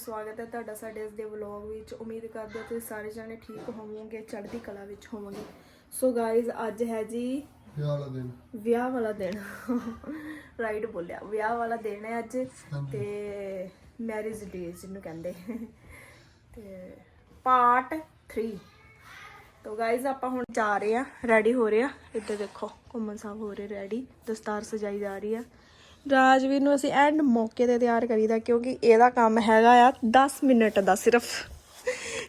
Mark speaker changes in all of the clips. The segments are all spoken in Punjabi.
Speaker 1: ਸਵਾਗਤ ਹੈ ਤੁਹਾਡਾ ਸਾਡੇ ਇਸ ਦੇ ਵਲੌਗ ਵਿੱਚ। ਉਮੀਦ ਕਰਦੇ ਹਾਂ ਤੁਸੀਂ ਸਾਰੇ ਜਣੇ ਠੀਕ ਹੋਵੋਗੇ ਚੜ੍ਹਦੀ ਕਲਾ ਵਿੱਚ ਹੋਵੋਗੇ। ਸੋ ਗਾਇਸ ਅੱਜ ਹੈ ਜੀ
Speaker 2: ਵਿਆਹ ਵਾਲਾ ਦਿਨ।
Speaker 1: ਵਿਆਹ ਵਾਲਾ ਦਿਨ। ਰਾਈਟ ਬੋਲਿਆ। ਵਿਆਹ ਵਾਲਾ ਦਿਨ ਹੈ ਅੱਜ ਤੇ ਮੈਰਿਜ ਡੇ ਜਿਹਨੂੰ ਕਹਿੰਦੇ। ਤੇ ਪਾਰਟ 3 ਤੋ ਗਾਇਜ਼ ਆਪਾਂ ਹੁਣ ਜਾ ਰਹੇ ਆ ਰੈਡੀ ਹੋ ਰਹੇ ਆ ਇੱਧਰ ਦੇਖੋ ਘੁੰਮਣ ਸਾਹਿਬ ਹੋ ਰਹੇ ਰੈਡੀ ਦਸਤਾਰ ਸਜਾਈ ਜਾ ਰਹੀ ਆ। ਰਾਜਵੀਰ ਨੂੰ ਅਸੀਂ ਐਂਡ ਮੌਕੇ ਤੇ ਤਿਆਰ ਕਰੀਦਾ ਕਿਉਂਕਿ ਇਹਦਾ ਕੰਮ ਹੈਗਾ ਆ 10 ਮਿੰਟ ਦਾ ਸਿਰਫ।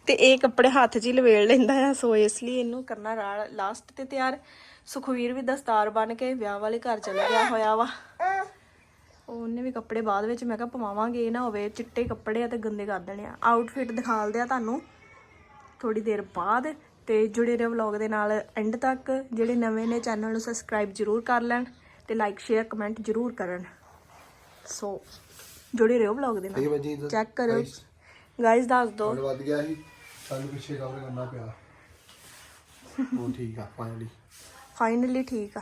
Speaker 1: ਤੇ ਇਹ ਕੱਪੜੇ ਹੱਥ 'ਚ ਹੀ ਲਵੇੜ ਲੈਂਦਾ ਆ, ਸੋ ਇਸ ਲਈ ਇਹਨੂੰ ਕਰਨਾ ਲਾਸਟ ਤੇ ਤਿਆਰ। ਸੁਖਵੀਰ ਵੀ ਦਸਤਾਰ ਬਣ ਕੇ ਵਿਆਹ ਵਾਲੇ ਘਰ ਚਲਾ ਗਿਆ ਹੋਇਆ ਵਾ। ਉਹਨੇ ਵੀ ਕੱਪੜੇ ਬਾਅਦ ਵਿੱਚ ਮੈਂ ਕਿਹਾ ਪਵਾਵਾਂਗੇ, ਇਹ ਨਾ ਹੋਵੇ ਚਿੱਟੇ ਕੱਪੜੇ ਆ ਤੇ ਗੰਦੇ ਕਰ ਦੇਣੇ ਆ। ਆਊਟਫਿਟ ਦਿਖਾਲਦੇ ਆ ਤੁਹਾਨੂੰ ਥੋੜੀ ਦੇਰ ਬਾਅਦ ਤੇ ਜੁੜੇ ਰਹੋ ਵਲੌਗ ਦੇ ਨਾਲ ਐਂਡ ਤੱਕ। ਜਿਹੜੇ ਨਵੇਂ ਨੇ ਚੈਨਲ ਨੂੰ ਸਬਸਕ੍ਰਾਈਬ ਜਰੂਰ ਕਰ ਲੈਣ। ਤੇ ਲਾਈਕ ਸ਼ੇਅਰ ਕਮੈਂਟ ਜਰੂਰ ਕਰਨ। ਸੋ ਜੁੜੇ ਰਹੋ ਵਲੌਗ ਦੇ ਨਾਲ। ਚੈੱਕ ਕਰੋ। ਗਾਇਸ ਦੱਸ ਦੋ।
Speaker 2: ਹੁਣ ਵੱਧ ਗਿਆ ਸੀ। ਸਾਨੂੰ ਪਿੱਛੇ ਕਵਰ ਕਰਨਾ ਪਿਆ। ਉਹ ਠੀਕ ਆ ਫਾਈਨਲੀ
Speaker 1: ਫਾਈਨਲੀ ਠੀਕ ਆ।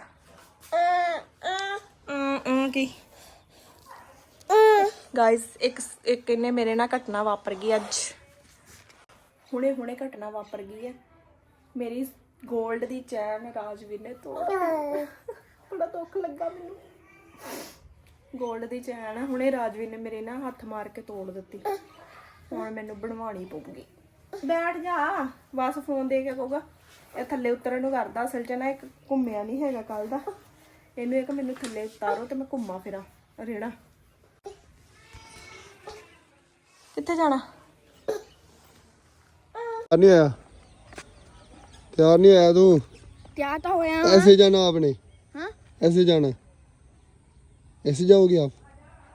Speaker 1: ਅਮ, ਕੀ ਗਾਇਸ ਇੱਕ ਇੱਕ ਇਹਨੇ ਮੇਰੇ ਨਾਲ ਘਟਨਾ ਵਾਪਰ ਗਈ ਅੱਜ। ਹੁਣੇ ਹੁਣੇ ਘਟਨਾ ਵਾਪਰ ਗਈ ਹੈ। ਮੇਰੀ 골ਡ ਦੀ ਚੈਨ ਰਾਜਵੀਰ ਨੇ ਤੋੜ। ਦਿੱਤੀ। ਬੜਾ ਦੁੱਖ ਲੱਗਾ ਮੈਨੂੰ। 골ਡ ਦੀ ਚੈਨ ਆ, ਹੁਣੇ ਰਾਜਵੀਰ ਨੇ ਮੇਰੇ ਨਾਲ ਹੱਥ ਮਾਰ ਕੇ ਤੋੜ ਦਿੱਤੀ। ਹੁਣ ਮੈਨੂੰ ਬਣਵਾਉਣੀ ਪਊਗੀ। ਬੈਠ ਜਾ। ਬਸ ਫੋਨ ਦੇ ਕੇ ਕਹੂਗਾ। ਇਹ ਥੱਲੇ ਉਤਰਨ ਨੂੰ ਕਰਦਾ ਅਸਲ 'ਚ ਨਾ ਇੱਕ ਘੁੰਮਿਆ ਨਹੀਂ ਹੈਗਾ ਕੱਲ ਦਾ। ਇਹਨੂੰ ਇੱਕ ਮੈਨੂੰ ਥੱਲੇ ਉਤਾਰੋ ਤੇ ਮੈਂ ਘੁੰਮਾਂ ਫਿਰਾਂ। ਰੇੜਾ। ਕਿੱਥੇ ਜਾਣਾ?
Speaker 2: ਤਿਆਰ ਆਇਆ ਤਿਆਰ ਨਹੀਂ ਆਇਆ ਤੂੰ।
Speaker 1: ਤਿਆਰ ਤਾਂ ਹੋਇਆ।
Speaker 2: ਐਸੇ ਜਾਣਾ
Speaker 1: ਆਪਨੇ
Speaker 2: ऐसे जाना ऐसे जाओगे आप?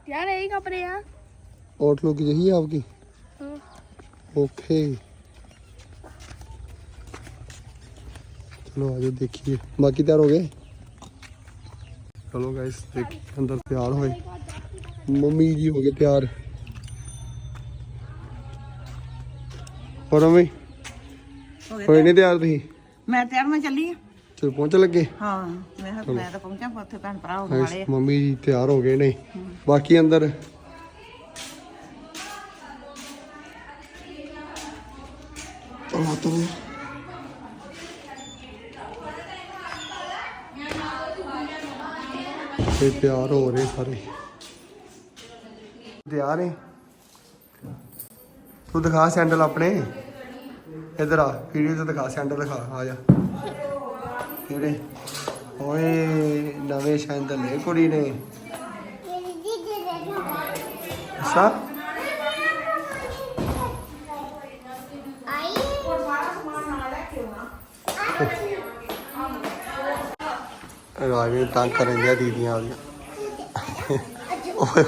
Speaker 1: क्या रहेगा अपने यहाँ
Speaker 2: आउटलुक यही है आपकी?
Speaker 1: हाँ।
Speaker 2: ओके। चलो आज देखिए। बाकी तैयार हो गए? चलो गाइस देखिए अंदर तैयार हुए मम्मी जी हो गए तैयार। और मम्मी कोई नहीं तैयार थी
Speaker 3: मैं तैयार मैं चली ਆ
Speaker 2: ਚਲ ਪਹੁੰਚ ਲੱਗੇ?
Speaker 3: ਹਾਂ ਮੈਂ ਕਿਹਾ ਮੈਂ ਤਾਂ ਪਹੁੰਚਾਂ ਉੱਥੇ ਭੈਣ ਭਰਾ ਹੋਣ ਵਾਲੇ ਆ।
Speaker 2: ਮੰਮੀ ਜੀ ਤਿਆਰ ਹੋ ਗਏ ਨੇ। ਬਾਕੀ ਅੰਦਰ? ਤੋ ਤਿਆਰ ਹੋ ਰਹੇ ਸਾਰੇ। ਤਿਆਰ ਹੈ ਤੂੰ ਦਿਖਾ ਸੈਂਡਲ ਆਪਣੇ। ਇਧਰ ਆ ਵੀਡੀਓ ਤੇ ਦਿਖਾ ਸੈਂਡਲ ਦਿਖਾ ਆ ਜਾ। ਕਿਹੜੇ? ਓਏ, ਨਵੇਂ ਸੈਂਡਲ ਲੈ ਕੁੜੀ ਨੇ। ਅੱਛਾ। ਰਾਜੇ ਤੰਗ ਕਰਨ ਦਿਆ ਦੀਦੀਆਂ ਆਦੀਆਂ ਓਏ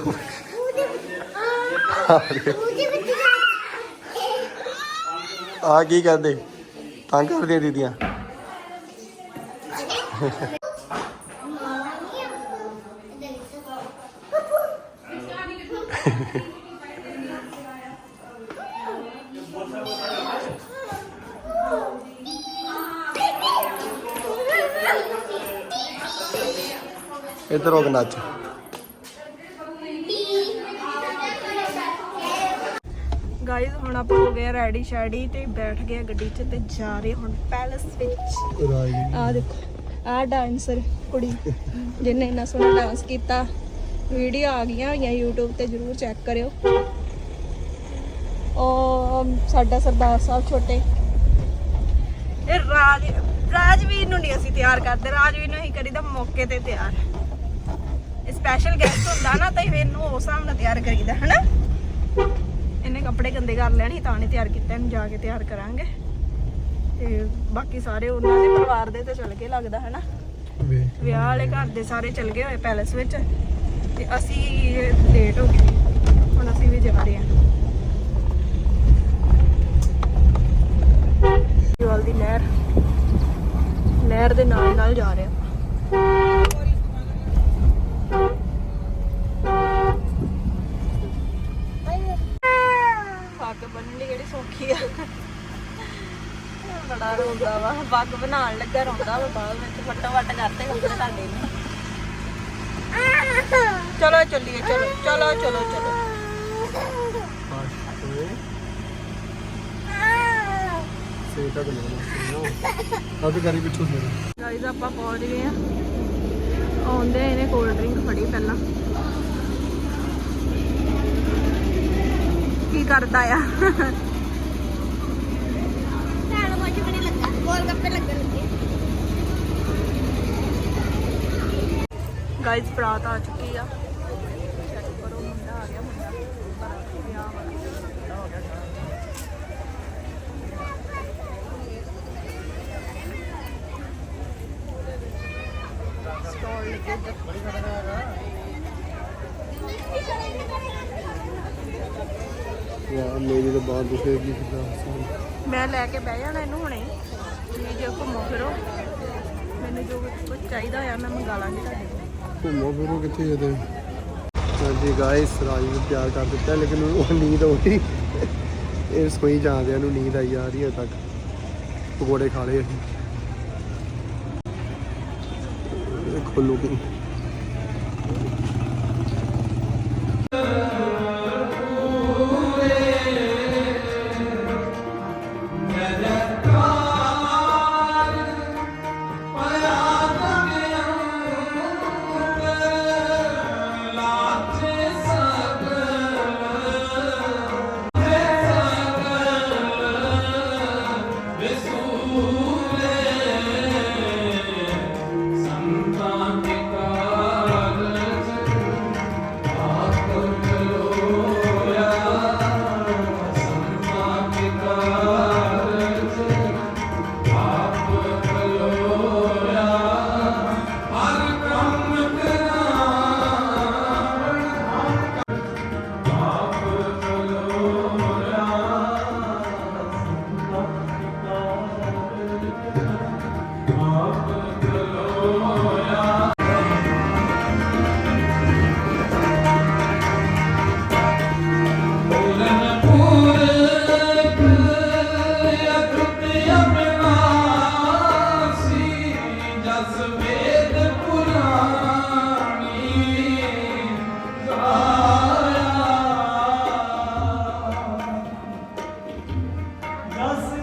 Speaker 2: ਆ ਕੀ ਕਰਦੇ? ਤੰਗ ਕਰਦੀਆਂ ਦੀਦੀਆਂ? ਇੱਧਰ ਹੋ ਨੱਚ।
Speaker 1: ਗਾਇਸ ਹੁਣ ਆਪਾਂ ਹੋ ਗਏ ਰੈਡੀ ਸ਼ੈਡੀ ਤੇ ਬੈਠ ਗਏ ਗੱਡੀ 'ਚ ਤੇ ਜਾ ਰਹੇ ਹੁਣ ਪੈਲਸ ਵਿੱਚ। ਆ ਦੇਖੋ। ਆ ਡਾਂਸਰ ਕੁੜੀ ਜਿਹਨੇ ਇੰਨਾ ਸੋਹਣਾ ਡਾਂਸ ਕੀਤਾ। ਵੀਡੀਓ ਆ ਗਈਆਂ ਹੋਈਆਂ YouTube ਤੇ ਜਰੂਰ ਚੈੱਕ ਕਰਿਓ। ਉਹ ਸਾਡਾ ਸਰਦਾਰ ਸਾਹਿਬ ਛੋਟੇ। ਇਹ ਰਾਜ, ਰਾਜਵੀਰ ਨੂੰ ਨਹੀਂ ਅਸੀਂ ਤਿਆਰ ਕਰਦੇ, ਰਾਜਵੀਰ ਨੂੰ ਅਸੀਂ ਕਰੀਦਾ ਮੌਕੇ ਤੇ ਤਿਆਰ। ਸਪੈਸ਼ਲ ਗੈਸਟ ਹੁੰਦਾ ਨਾ, ਤਾਂ ਇਹਨੂੰ ਉਸ ਹਿਸਾਬ ਨਾਲ ਤਿਆਰ ਕਰੀਦਾ, ਹਨਾ? ਇਹਨੇ ਕੱਪੜੇ ਗੰਦੇ ਕਰ ਲੈਣੇ, ਤਾਂ ਨਹੀਂ ਤਿਆਰ ਕੀਤਾ, ਇਹਨੂੰ ਜਾ ਕੇ ਤਿਆਰ ਕਰਾਂਗੇ। ਤੇ ਬਾਕੀ ਸਾਰੇ ਉਹਨਾਂ ਦੇ ਪਰਿਵਾਰ ਦੇ ਤੇ ਚਲ ਗਏ ਲੱਗਦਾ ਹੈ ਨਾ
Speaker 4: ਵੇਖ
Speaker 1: ਵਿਆਹ ਵਾਲੇ ਘਰ ਦੇ ਸਾਰੇ ਚਲ ਗਏ ਹੋਏ ਪੈਲਸ ਵਿੱਚ ਤੇ ਅਸੀਂ ਲੇਟ ਹੋ ਗਏ। ਹੁਣ ਅਸੀਂ ਵੀ ਜਾ ਰਹੇ ਹਾਂ। ਜਵਾਲ ਦੀ ਨਹਿਰ। ਨਹਿਰ ਦੇ ਨਾਲ ਨਾਲ ਜਾ ਰਹੇ ਹਾਂ ਰੋਂਦਾ ਵਾ ਪੱਗ ਬਣਾਉਣ ਲੱਗਾ, ਰੋਂਦਾ ਵਾ ਬਾਅਦ ਵਿੱਚ, ਫੱਟਾ ਕਰਤੇ ਕੱਪੜੇ ਤੁਹਾਡੇ ਨੇ ਚਲੋ ਚੱਲੀਏ, ਚਲੋ ਚਲੋ ਚਲੋ ਚਲੋ।
Speaker 4: ਸੇ ਤਾਂ ਬਣਾ ਅਬ ਕਰੀ ਪਿੱਛੋਂ ਦੇ
Speaker 1: ਗਾਈਜ਼ ਆਪਾਂ ਪਹੁੰਚ ਗਏ ਆ। ਆਉਂਦੇ ਇਹਨੇ ਕੋਲਡ ਡਰਿੰਕ ਫੜੀ ਪਹਿਲਾਂ। ਕੀ ਕਰਦਾ ਆ? ਕਿਵੇਂ ਲੱਗਾ ਗੋਲ ਗੱਪੇ ਲੱਗਣ ਲੱਗੇ ਗਾਈਜ਼ ਬਰਾਤ ਆ ਚੁੱਕੀ ਆ ਚੈੱਕ ਕਰੋ ਮੁੰਡਾ ਆ ਗਿਆ ਮੁੰਡਾ ਬਰਾਤ ਵਿਆਹ ਵਾਲਾ ਸਟਾਲ ਲੱਗੇ ਇੱਧਰ
Speaker 4: ਯਾਰ ਮੇਰੀ ਤਾਂ ਬਾਤ ਦੁਖੇ ਕੀ ਕਿਦਾਂ
Speaker 1: ਮੈਂ ਲੈ ਕੇ ਬਹਿ ਜਾਣਾ ਇਹਨੂੰ ਹੁਣੇ। ਤੁਸੀਂ ਜੇ ਘੁੰਮੋ ਫਿਰੋ। ਮੈਨੂੰ ਜੋ ਕੁਝ ਚਾਹੀਦਾ ਹੋਇਆ ਮੈਂ ਮੰਗਾ ਲਾਂਗੀ ਤੁਹਾਡੇ ਕੋਲ।
Speaker 4: ਘੁੰਮੋ ਫਿਰੋ ਕਿੱਥੇ ਜਦੇ ਹਾਂਜੀ ਗਾਇਸ ਰਾਜ ਨੂੰ ਪਿਆਰ ਕਰ ਦਿੱਤਾ ਲੇਕਿਨ ਉਹ ਨੀਂਦ ਆਉਂਦੀ। ਇਹ ਸੋਈ ਜਾਂਦੇ ਆ ਨੂੰ ਨੀਂਦ ਆਈ ਜਾ ਰਹੀ ਹੈ ਤੱਕ। ਪਕੌੜੇ ਖਾ ਲਏ ਅਸੀਂ। ਖੋਲੋ ਕਿ Nossa.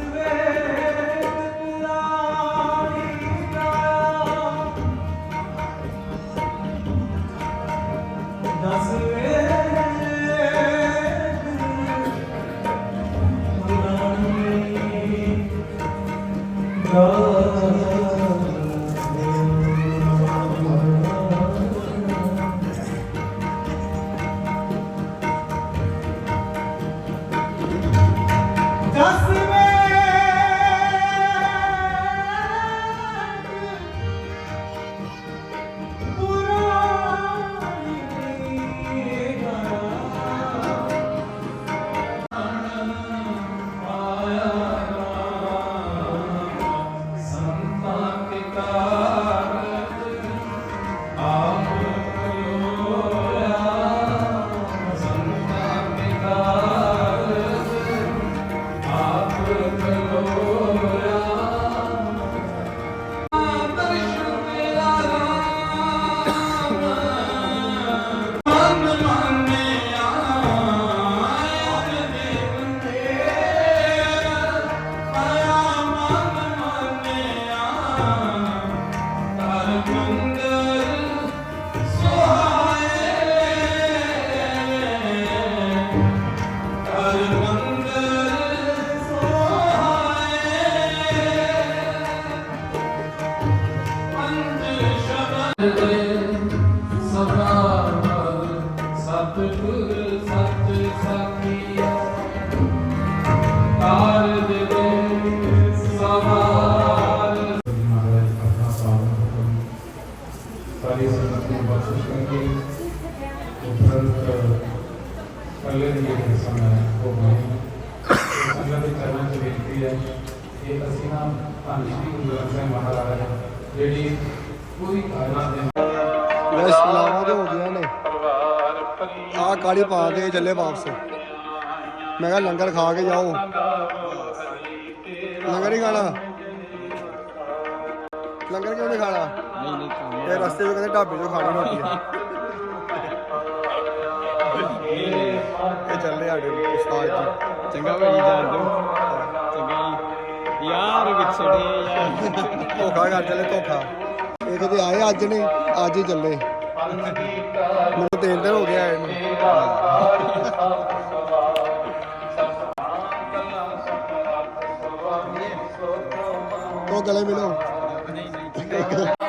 Speaker 1: ਸਾਰੀ ਸੰਗਤ ਨੂੰ ਬਖਸ਼ਿਸ਼ ਕਰਕੇ ਉਪਰੰਤ ਪਹਿਲੇ ਦੀ ਜਿਹੜੀ ਰਸਮ ਹੈ ਉਹ ਬਣੀ ਸੰਗਤ ਦੇ ਚਰਨਾਂ 'ਚ ਬੇਨਤੀ ਹੈ ਕਿ ਅਸੀਂ ਨਾ ਧੰਨ ਸ਼੍ਰੀ ਗੁਰੂ ਗ੍ਰੰਥ ਸਾਹਿਬ ਮਹਾਰਾਜ ਜਿਹੜੀ ਪੂਰੀ ਕਾਇਨਾਤ ਦੇ
Speaker 5: ਗਾਇਸ ਸਲਾਮਾਂ ਤੇ ਹੋ ਗਈਆਂ ਨੇ। ਆਹ ਕਾੜੀ ਪਾ ਕੇ ਚੱਲੇ ਵਾਪਸ। ਮੈਂ ਕਿਹਾ ਲੰਗਰ ਖਾ ਕੇ ਜਾਓ। ਲੰਗਰ ਹੀ ਖਾਣਾ। ਲੰਗਰ ਕਿਉਂ ਨਹੀਂ ਖਾਣਾ? ਨਹੀਂ ਨਹੀਂ ਇਹ ਰਸਤੇ 'ਚ ਕਹਿੰਦੇ ਢਾਬੇ 'ਚੋਂ ਖਾਣੀ ਰੋਟੀ ਇਹ ਚੱਲੇ ਸਾਡੇ ਉਸਤਾਦ ਜੀ।
Speaker 6: ਚੰਗਾ ਭਾਈ ਜਾਣ ਦੋ ਚੰਗਾ ਜੀ। ਯਾਰ ਵਿਛੜੇ ਯਾਰ
Speaker 5: ਧੋਖਾ ਕਰ ਚੱਲੇ ਧੋਖਾ। ਇਹ ਕਦੇ ਆਏ ਅੱਜ ਨੇ ਅੱਜ ਹੀ ਚੱਲੇ। ਮੈਨੂੰ ਤਿੰਨ ਦਿਨ ਹੋ ਗਿਆ ਆਏ ਨੂੰ। ਤੋ ਗਲੇ ਮਿਲੋ?
Speaker 7: Thank you.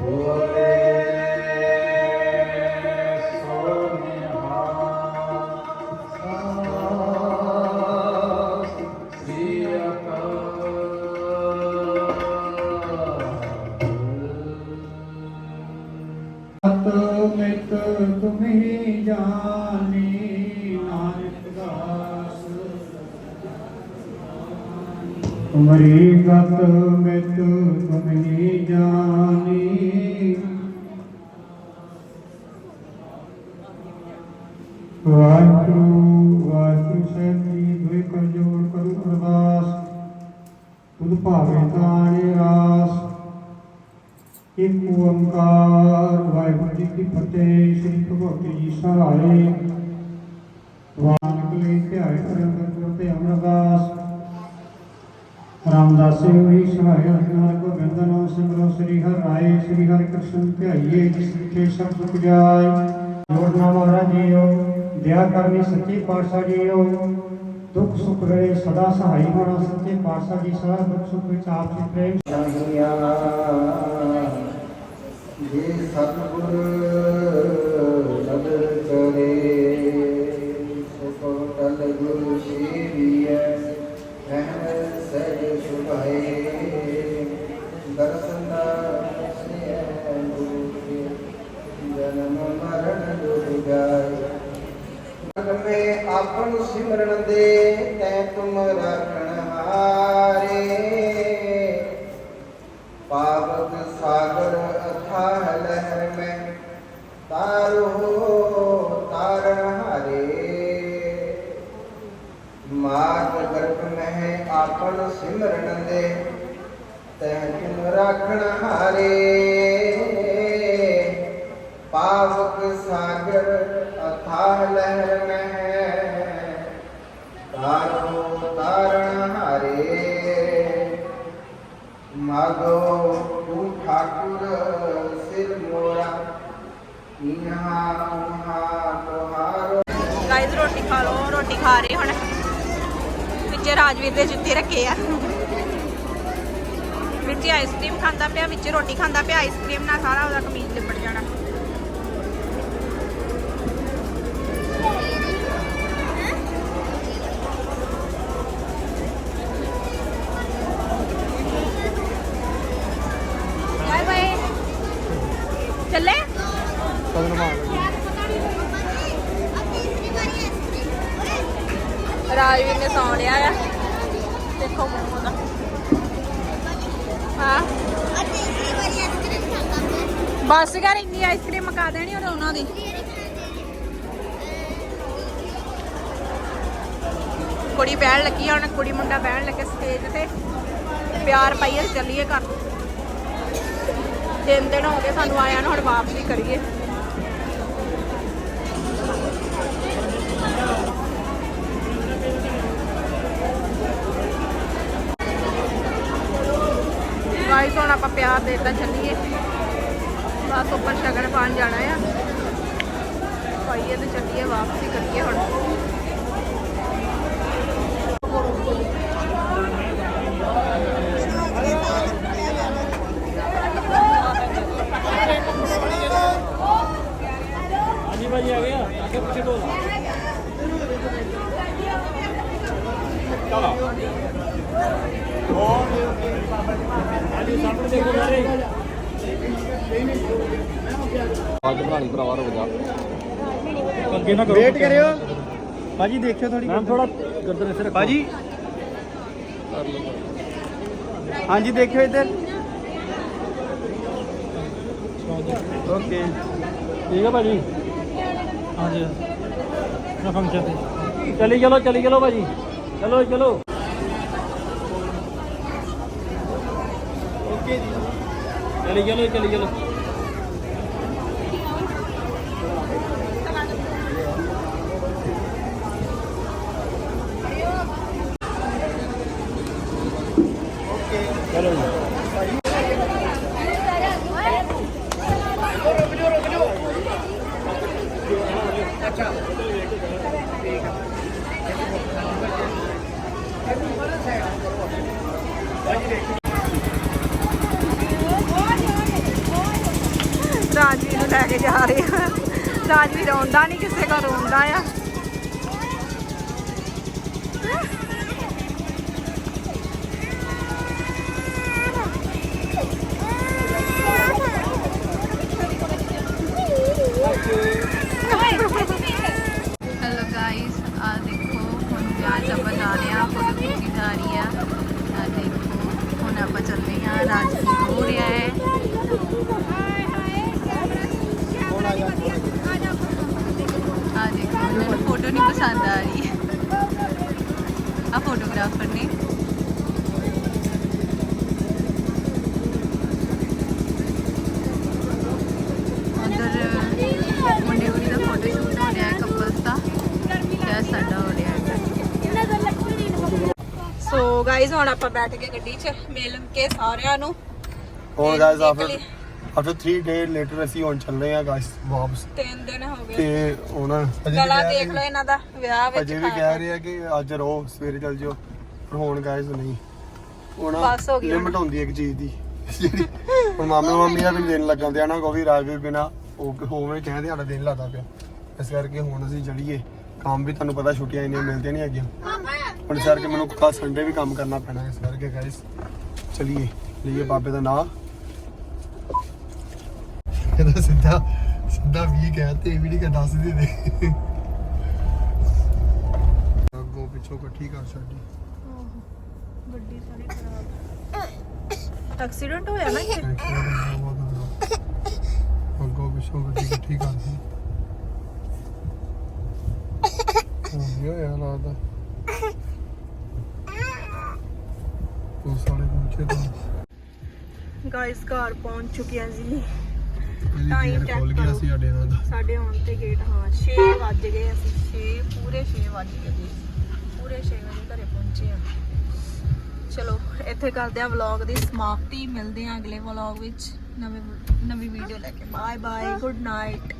Speaker 7: Glória. Waheguru Waheguru Sahib ji ਦੁਇ ਕਰ ਜੋੜ ਅਰਦਾਸ। ਤੁਧ ਭਾਵੇ ਤਾਣੇ ਰਾਸ, ਇੱਕ ਓੰਕਾਰ। ਵਾਹਿਗੁਰੂ ਜੀ ਕੀ ਫਤਿਹ, ਸ੍ਰੀ ਭਗਵਤੀ ਜੀ ਸਹਾਏ। ਵਾਨਕ ਲਈ ਧਿਆਏ ਕਰਨ ਕਰਤੇ ਅਮਰਦਾਸ ਰਾਮਦਾਸ ਹੋਈ ਸਹਾਇ ਹਰ ਗੋਬਿੰਦ ਨਾਮ ਸਿਮਰੋ। ਸ੍ਰੀ ਹਰਿ ਰਾਏ, ਸ੍ਰੀ ਹਰਿ ਕ੍ਰਿਸ਼ਨ ਧਿਆਈਏ, ਜਿਸ ਵਿਖੇ ਸਭ ਸੁਖ ਜਾਏ। ਜੋੜਨਾ ਮਹਾਰਾਜ ਜੀਓ। ਦਇਆ ਕਰਨੀ ਸੱਚੇ ਪਾਤਸ਼ਾਹ ਜੀਓ ਦੁੱਖ ਸੁਖ ਵੇਲੇ ਸਦਾ ਸਹਾਈ ਹੋਣਾ ਸੱਚੇ ਪਾਤਸ਼ਾਹ ਜੀ, ਸਦਾ ਦੁੱਖ ਸੁਖ ਵਿੱਚ ਆਪ ਜੀ ਪ੍ਰੇਮ
Speaker 5: ਜੇ ਸਤਿਗੁਰ ਨਦਰ ਕਰੇ ਸੋ ਟਲ ਗੁਰ ਸੇਵੀਐ, ਰਹਿਣ ਸਹਿਜ ਸੁਭਾਏ। ਦਰਸ਼ਨ ਸਿਐ ਗੁਰੂ ਜਨਮ ਮਰਨ ਦੁਰ ਜਾਏ। ਮੈਂ ਆਪਨ ਸਿਮਰਨ ਦੇ ਤੈ ਤੁਮ ਰਾਖਣ ਹਾਰੇ। ਪਾਵਕ ਸਾਗਰ ਅਥਾਹ ਲਹਿਰ ਮੈਂ ਤਾਰੋ ਤਾਰਨ ਹਾਰੇ। ਮਾਤ ਗਰਭ ਮਹਿ ਆਪਨ ਸਿਮਰਨ ਦੇ ਤੈ ਤੁਮ ਰਾਖਣ ਹਾਰੇ ਪਾਵਕ ਸਾਗਰ ਅਥਾਹ ਮਹਿ ਤਾਰੋ ਤਾਰਨ ਹਾਰੇ ਮਾਗੋ ਤੂੰ ਠਾਕੁਰ ਸਿਰ ਮੋਰਾ ਇਹਾਂ ਉਹਾਂ ਤੁਹਾਰੋ
Speaker 8: ਗਾਇਜ਼ ਰੋਟੀ ਖਾ ਲੋ ਰੋਟੀ ਖਾ ਰਹੇ ਹੁਣ। ਵਿੱਚ ਰਾਜਵੀਰ ਦੇ ਜੁੱਤੀ ਰੱਖੇ ਆ। ਵਿੱਚ ਆਈਸਕ੍ਰੀਮ ਖਾਂਦਾ ਪਿਆ, ਵਿੱਚ ਰੋਟੀ ਖਾਂਦਾ ਪਿਆ ਆਈਸਕ੍ਰੀਮ ਨਾਲ ਸਾਰਾ ਉਹਦਾ ਕਮੀਜ਼ ਲਿਪਟ ਜਾਣਾ। ਕਰ ਦੇਣੀ ਉਹਨੇ ਉਹਨਾਂ ਦੀ।
Speaker 1: ਕੁੜੀ ਬਹਿਣ ਲੱਗੀ ਆ ਹੁਣ ਕੁੜੀ ਮੁੰਡਾ ਬਹਿਣ ਲੱਗੇ ਸਟੇਜ ਤੇ। ਪਿਆਰ ਪਾਈਏ ਚੱਲੀਏ ਘਰ। ਤਿੰਨ ਦਿਨ ਹੋ ਗਏ ਸਾਨੂੰ ਆਇਆ ਨੂੰ, ਹੁਣ ਵਾਪਸੀ ਕਰੀਏ। ਗਾਈਸ ਹੁਣ ਆਪਾਂ ਪਿਆਰ ਦੇਤਾ ਚੱਲੀਏ। ਬਸ ਉੱਪਰ ਸ਼ਗਨ ਪਾਣ ਜਾਣਾ ਆ। ਪਾਈਏ ਤੇ ਚੱਲੀਏ ਵਾਪਸੀ ਕਰੀਏ ਹੁਣ
Speaker 9: ਹਾਂਜੀ ਭਾਜੀ ਆ ਗਿਆ ਅੱਗੇ ਪਿੱਛੇ ਦੋ ਹਾਂਜੀ ਸਾਹਮਣੇ ਦੇਖੋ ਸਾਰੇ ਅੱਜ ਬਣਾਣੀ ਭਰਾਵਾ ਰੁਕ ਜਾ। ਅੱਗੇ ਨਾ ਕਰੋ।
Speaker 2: ਵੇਟ ਕਰਿਓ। ਭਾਜੀ ਦੇਖਿਓ ਥੋੜੀ
Speaker 9: ਮੈਮ ਥੋੜਾ ਗਰਦਨ ਇੱਥੇ ਰੱਖੋ।
Speaker 2: ਭਾਜੀ। ਹਾਂਜੀ ਦੇਖਿਓ ਇੱਧਰ। ਓਕੇ।
Speaker 9: ਠੀਕ ਹੈ ਭਾਜੀ? ਹਾਂਜੀ। ਨਾ ਫੰਕਸ਼ਨ ਤੇ। ਚਲੀ ਚਲੋ ਚਲੀ ਚਲੋ ਭਾਜੀ। ਚਲੋ ਚਲੋ। ਓਕੇ ਜੀ। ਚਲੀ ਚਲੋ ਚਲੀ ਚਲੋ ਚਲੋ।
Speaker 1: ਰਾਜਵੀਰ ਨੂੰ ਲੈ ਕੇ ਜਾ ਰਹੇ ਆ। ਰਾਜਵੀਰ ਆਉਂਦਾ ਨਹੀਂ ਕਿਸੇ ਘਰ ਆਉਂਦਾ ਆ। ਫੋਟੋ ਨਹੀਂ ਪਸੰਦ ਆ ਰਹੀ। ਆ ਫੋਟੋਗ੍ਰਾਫਰ ਨੇ। ਸੋ ਗਾਇਜ਼ ਹੁਣ ਆਪਾਂ ਬੈਠ ਕੇ ਗੱਡੀ 'ਚ ਮਿਲ ਕੇ ਸਾਰਿਆਂ ਨੂੰ।
Speaker 2: ਹੁਣ guys after after 3 day later ਅਸੀਂ ਹੁਣ ਚੱਲ ਹਾਂ ਗਾਇਸ ਵਾਪਸ।
Speaker 1: ਤਿੰਨ ਦਿਨ ਹੋ ਗਏ।
Speaker 2: ਤੇ ਉਹਨਾਂ
Speaker 1: ਗਲਾ ਦੇਖ ਲਓ ਇਹਨਾਂ ਦਾ ਵਿਆਹ ਵਿੱਚ
Speaker 2: ਅਜੇ ਵੀ ਕਹਿ ਰਹੇ ਆ ਕਿ ਅੱਜ ਰਹੋ ਸਵੇਰੇ ਚੱਲ ਜਿਓ। ਪਰ ਹੁਣ ਗਾਇਸ ਨਹੀਂ। ਹੁਣ
Speaker 1: ਬਸ ਹੋ ਗਈ
Speaker 2: ਲਿਮਟ ਹੁੰਦੀ ਇੱਕ ਚੀਜ਼ ਦੀ। ਜਿਹੜੀ ਹੁਣ ਮਾਮੇ ਮਾਮੀ ਦਾ ਵੀ ਦਿਨ ਲੱਗਣ ਤੇ ਨਾ ਕੋਈ ਰਾਜ ਵੀ ਬਿਨਾ ਉਹ ਹੋਵੇ ਕਹਿੰਦੇ ਸਾਡਾ ਦਿਨ ਲੱਗਦਾ ਪਿਆ। ਇਸ ਕਰਕੇ ਹੁਣ ਅਸੀਂ ਚਲੀਏ। ਕੰਮ ਵੀ ਤੁਹਾਨੂੰ ਪਤਾ ਛੁੱਟੀਆਂ ਇੰਨੀਆਂ ਮਿਲਦੀਆਂ ਨਹੀਂ ਹੈਗੀਆਂ। ਹੁਣ ਇਸ ਕਰਕੇ ਮੈਨੂੰ ਕੱਲ ਸੰਡੇ ਵੀ ਕੰਮ ਕਰਨਾ ਪੈਣਾ ਇਸ ਕਰਕੇ ਗਾਇਸ ਚਲੀਏ। ਲਈਏ ਬਾਬੇ ਦਾ ਨਾਮ ਇਹਦਾ ਸਿੱਧਾ ਸਿੱਧਾ ਵੀ ਕਹਤੇ ਵੀ ਨਹੀਂ ਕਿ ਦੱਸ ਦੇ ਦੇ। ਅੱਗੋਂ ਪਿੱਛੋਂ ਇਕੱਠੀ ਕਰ ਛੱਡੀ
Speaker 1: ਗੱਡੀ ਸਾਰੀ ਖਰਾਬ। ਐਕਸੀਡੈਂਟ ਹੋਇਆ ਨਾ ਕਿ
Speaker 2: ਅੱਗੋਂ ਪਿੱਛੋਂ ਗੱਡੀ ਇਕੱਠੀ ਕਰਦੀ ਹੋ ਗਿਆ ਲੱਗਦਾ ਉਹ ਸਾਰੇ ਪਹੁੰਚੇ ਤਾਂ।
Speaker 1: ਗਾਇਸ ਘਰ ਪਹੁੰਚ ਚੁੱਕੇ ਹਾਂ ਜੀ।
Speaker 2: ਇਹਦੀ
Speaker 1: Time
Speaker 2: ਗੇਟ
Speaker 1: check
Speaker 2: ਖੋਲ ਗਿਆ
Speaker 1: ਕਰੋ।
Speaker 2: ਸੀ ਸਾਡੇ ਨਾਲ। ਦਾ
Speaker 1: ਸਾਡੇ ਆਉਣ ਤੇ ਗੇਟ ਹਾਂ 6 ਵੱਜ ਗਏ ਅਸੀਂ 6 ਪੂਰੇ 6 ਵੱਜ ਗਏ ਜੀ। ਪੂਰੇ 6 ਵਜੇ ਘਰੇ ਪਹੁੰਚੇ ਆ। ਚਲੋ ਇੱਥੇ ਕਰਦੇ ਆ ਵਲੌਗ ਦੀ ਸਮਾਪਤੀ। ਮਿਲਦੇ ਆ ਅਗਲੇ ਵਲੌਗ ਵਿੱਚ। ਨਵੇਂ ਨਵੀਂ ਵੀਡੀਓ ਲੈ ਕੇ। Bye bye good night